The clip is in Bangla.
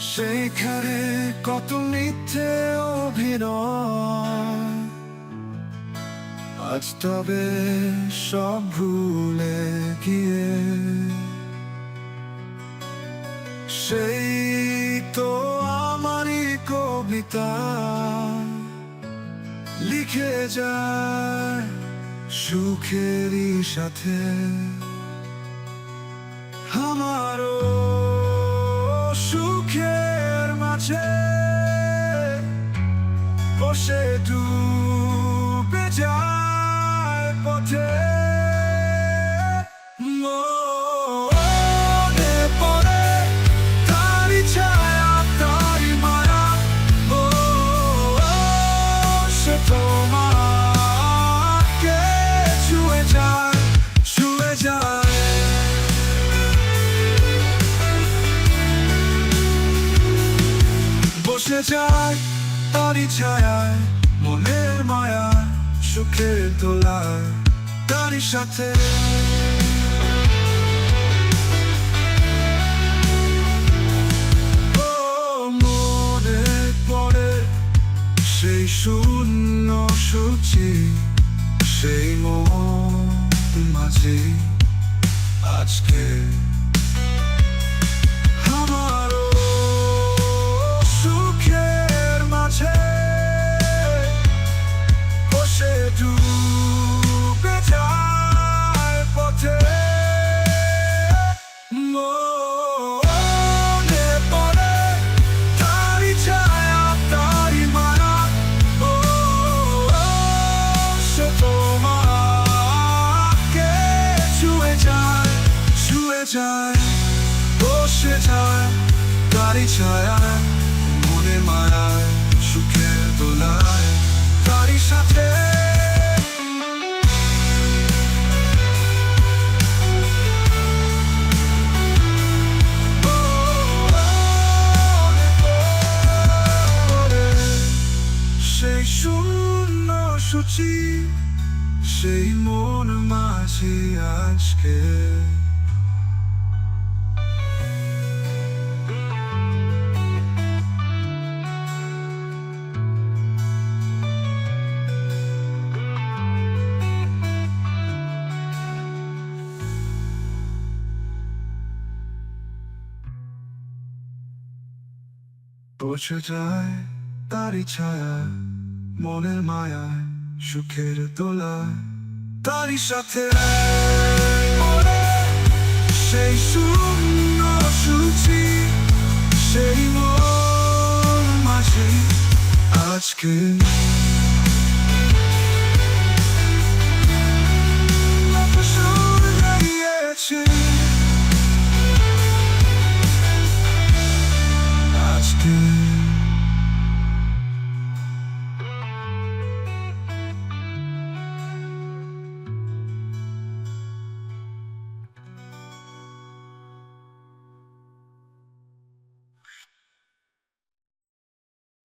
সেইখানে কত মিথ্যে অভিনয়। আজ তবে সব ভুলে গিয়ে। সেই তো আমারই কবিতা। লিখে যায় সুখেরই সাথে। আমারও সুখের মাঝে বসে ডুবে যায় পথে। যায় তারি ছায়ায়, মনের মায়া সুখের দোলায় তারি সাথে। সেই শূন্য সূচি, সেই মন মাঝে আজকে। যায়, বসে যায় তারি ছায়া মনে মায়ায় সুখের দোলায় তারি সাথে। সেই শূন্য সূচি, সেই মন আজকে। বসে যায় তারি ছায়া, মনের মায়ায়, সুখের তোলা তারি সাথে সেই শূন্য সুচি, সেই মন মাঝে আজকে